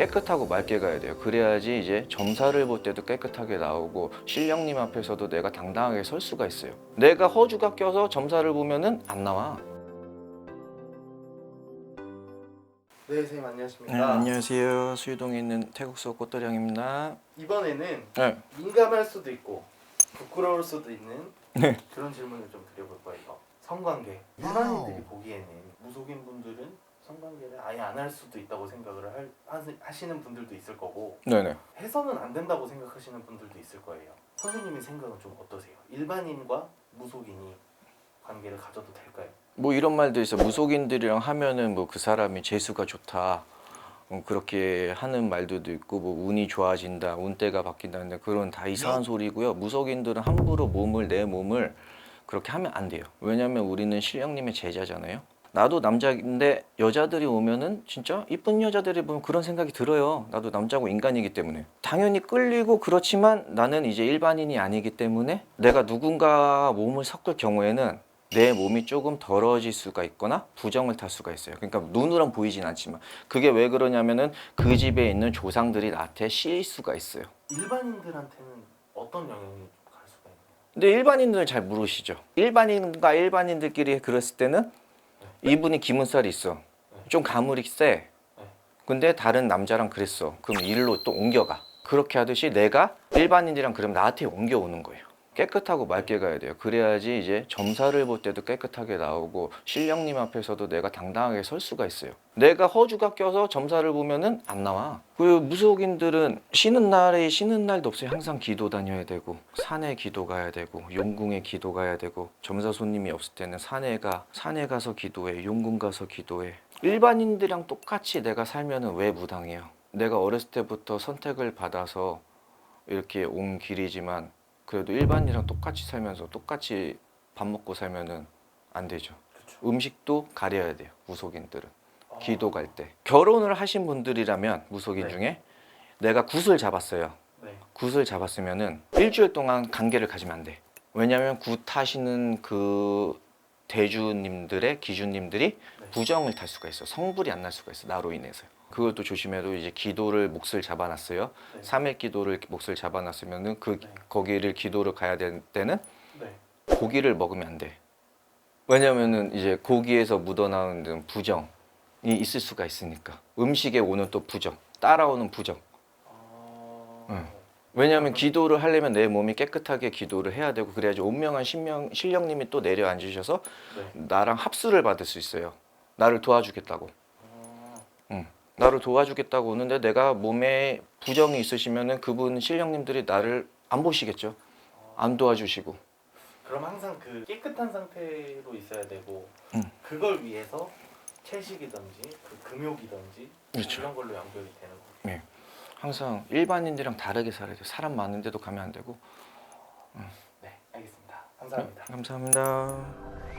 깨끗하고 맑게 가야 돼요. 그래야지 이제 점사를 볼 때도 깨끗하게 나오고 신령님 앞에서도 내가 당당하게 설 수가 있어요. 내가 허주가 껴서 점사를 보면은 안 나와. 네, 선생님 안녕하십니까? 네, 안녕하세요. 수유동에 있는 태국서 꽃도령입니다. 이번에는 네. 민감할 수도 있고 부끄러울 수도 있는 네. 그런 질문을 좀 드려볼 거예요. 성관계 일반인들이 보기에는 무속인 분들은 성관계를 아예 안 할 수도 있다고 생각을 할, 하시- 하시는 분들도 있을 거고 네네. 해서는 안 된다고 생각하시는 분들도 있을 거예요. 선생님의 생각은 좀 어떠세요? 일반인과 무속인이 관계를 가져도 될까요? 뭐 이런 말도 있어. 무속인들이랑 하면은 뭐 그 사람이 재수가 좋다. 어, 그렇게 하는 말들도 있고 뭐 운이 좋아진다, 운때가 바뀐다는데 그런 다 이상한 소리고요. 무속인들은 함부로 몸을 내 몸을 그렇게 하면 안 돼요. 왜냐면 우리는 신령님의 제자잖아요. 나도 남자인데 여자들이 오면은 진짜 이쁜 여자들이 보면 그런 생각이 들어요. 나도 남자고 인간이기 때문에 당연히 끌리고 그렇지만 나는 이제 일반인이 아니기 때문에 내가 누군가 몸을 섞을 경우에는 내 몸이 조금 더러워질 수가 있거나 부정을 탈 수가 있어요. 그러니까 눈으로는 보이진 않지만 그게 왜 그러냐면은 그 집에 있는 조상들이 나한테 씌일 수가 있어요. 일반인들한테는 어떤 영향이 갈 수가 있나요? 근데 일반인들은 잘 모르시죠. 일반인과 일반인들끼리 그랬을 때는 이분이 기문살이 있어. 좀 가물이 세. 근데 다른 남자랑 그랬어. 그럼 일로 또 옮겨가. 그렇게 하듯이 내가 일반인이랑 그러면 나한테 옮겨오는 거예요. 깨끗하고 맑게 가야 돼요. 그래야지 이제 점사를 볼 때도 깨끗하게 나오고 신령님 앞에서도 내가 당당하게 설 수가 있어요. 내가 허주가 껴서 점사를 보면은 안 나와. 그 무속인들은 쉬는 날에 쉬는 날도 없어요. 항상 기도 다녀야 되고 산에 기도 가야 되고 용궁에 기도 가야 되고 점사 손님이 없을 때는 산에 가 산에 가서 기도해 용궁 가서 기도해. 일반인들이랑 똑같이 내가 살면은 왜 무당해요? 내가 어렸을 때부터 선택을 받아서 이렇게 온 길이지만 그래도 일반인이랑 똑같이 살면서 똑같이 밥 먹고 살면은 안 되죠. 음식도 가려야 돼요. 무속인들은 기도 갈 때. 결혼을 하신 분들이라면 무속인 네. 중에 내가 굿을 잡았어요. 네. 굿을 잡았으면은 일주일 동안 관계를 가지면 안 돼. 왜냐하면 굿 하시는 그 대주님들의 기주님들이 네. 부정을 탈 수가 있어. 성불이 안 날 수가 있어. 나로 인해서. 그것도 조심해도 이제 기도를 몫을 잡아놨어요. 네. 삼일 기도를 몫을 잡아놨으면은 그 네. 거기를 기도를 가야 될 때는 네. 고기를 먹으면 안 돼. 왜냐면은 이제 고기에서 묻어나오는 부정이 있을 수가 있으니까. 음식에 오는 또 부정, 따라오는 부정. 아... 응. 왜냐하면 기도를 하려면 내 몸이 깨끗하게 기도를 해야 되고 그래야지 온명한 신명, 신령님이 또 내려앉으셔서 네. 나랑 합수를 받을 수 있어요. 나를 도와주겠다고. 아... 나를 도와주겠다고 오는데 내가 몸에 부정이 있으시면은 그분 신령님들이 나를 안 보시겠죠. 안 도와주시고. 그럼 항상 그 깨끗한 상태로 있어야 되고 응. 그걸 위해서 채식이든지 그 금욕이든지 그렇죠. 이런 걸로 연결이 되는 거죠. 항상 일반인들이랑 다르게 살아야 돼요. 사람 많은 데도 가면 안 되고. 네, 알겠습니다. 감사합니다. 감사합니다.